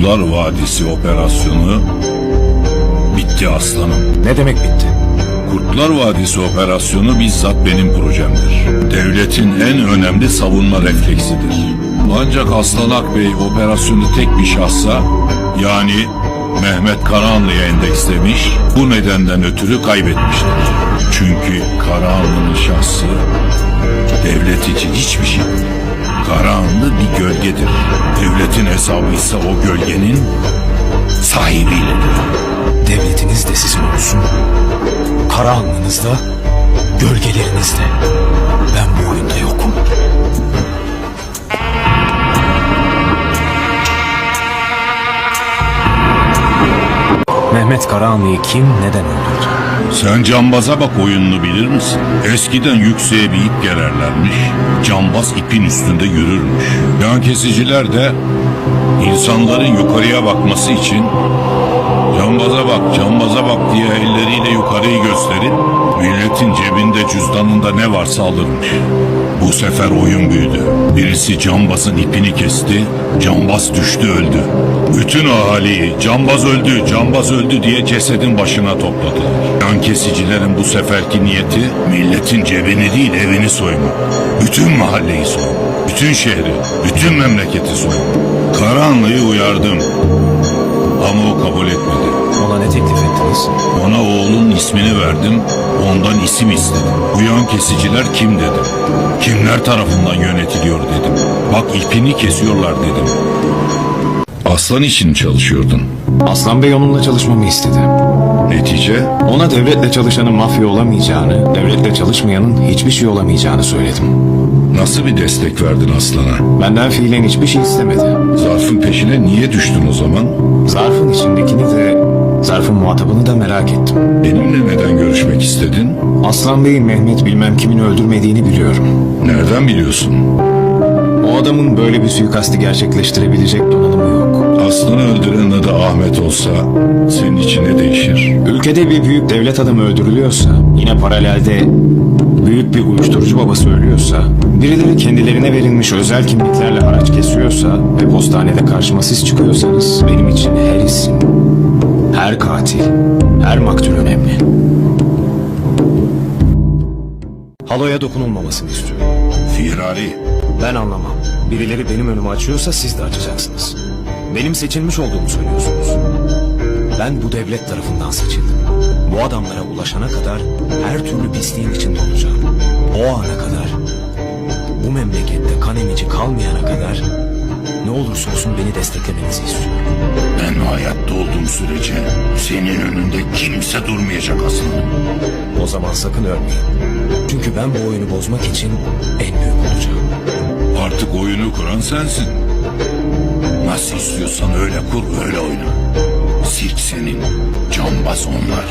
Kurtlar Vadisi operasyonu bitti aslanım. Ne demek bitti? Kurtlar Vadisi operasyonu bizzat benim projemdir. Devletin en önemli savunma refleksidir. Ancak Aslan Akbey operasyonu tek bir şahsa yani Mehmet Karahanlı'ya endekslemiş, bu nedenden ötürü kaybetmiştir. Çünkü Karahanlı'nın şahsı devlet için hiçbir şey. değil. Karahanlı bir gölgedir. Devletin hesabı ise o gölgenin sahibiyledir. Devletiniz de sizin olsun. Karanlığınız da, gölgeleriniz de. Ben bu oyunda yokum. Mehmet Karahanlı'yı kim neden öldürdü? Sen cambaza bak oyununu bilir misin? Eskiden yükseğe bir ip gererlermiş. Cambaz ipin üstünde yürürmüş. Yan kesiciler de insanların yukarıya bakması için cambaza bak, cambaza bak diye elleriyle yukarıyı gösterip milletin cebinde cüzdanında ne varsa alırmış. Bu sefer oyun büyüdü. Birisi cambazın ipini kesti, cambaz düştü öldü. Bütün ahaliyi cambaz öldü, cambaz öldü diye cesedin başına topladılar. Yan kesicilerin bu seferki niyeti milletin cebini değil evini soymak. Bütün mahalleyi soymak. Bütün şehri, bütün memleketi soymak. Karahanlı'yı uyardım. Ama o kabul etmedi. Ona ne teklif ettiniz? Ona oğlun ismini verdim, ondan isim istedim. Bu yan kesiciler kim dedim. Kimler tarafından yönetiliyor dedim. Bak ipini kesiyorlar dedim. Aslan için çalışıyordun. Aslan Bey onunla çalışmamı istedi. Netice Ona devletle çalışanın mafya olamayacağını, devletle çalışmayanın hiçbir şey olamayacağını söyledim. nasıl bir destek verdin Aslan'a? Benden fiilen hiçbir şey istemedi. Zarfın peşine niye düştün o zaman? Zarfın içindekini de, zarfın muhatabını da merak ettim. Benimle neden görüşmek istedin? Aslan Bey'in Mehmet bilmem kimin öldürmediğini biliyorum. Nereden biliyorsun? O adamın böyle bir suikasti gerçekleştirebilecek donanımı yok. Aslan'ı öldüren adı Ahmet olsa senin için ne değişir? Ülkede bir büyük devlet adamı öldürülüyorsa, yine paralelde büyük bir uyuşturucu babası ölüyorsa, birileri kendilerine verilmiş özel kimliklerle haraç kesiyorsa ve postanede karşıma siz çıkıyorsanız benim için her isim, her katil, her maktul önemli. Haloya dokunulmamasını istiyorum. Firari. Ben anlamam. Birileri benim önümü açıyorsa siz de açacaksınız. Benim seçilmiş olduğumu söylüyorsunuz. Ben bu devlet tarafından seçildim. Bu adamlara ulaşana kadar her türlü pisliğin içinde olacağım. O ana kadar, bu memlekette kan emici kalmayana kadar ne olursa olsun beni desteklemenizi istiyorum. Ben hayatta olduğum sürece senin önünde kimse durmayacak aslında. O zaman sakın ölmeyin. Çünkü ben bu oyunu bozmak için en büyük olacağım. Artık oyunu kuran sensin. Nasıl istiyorsan öyle kur öyle oyna. Sirk senin, cambaz onlar.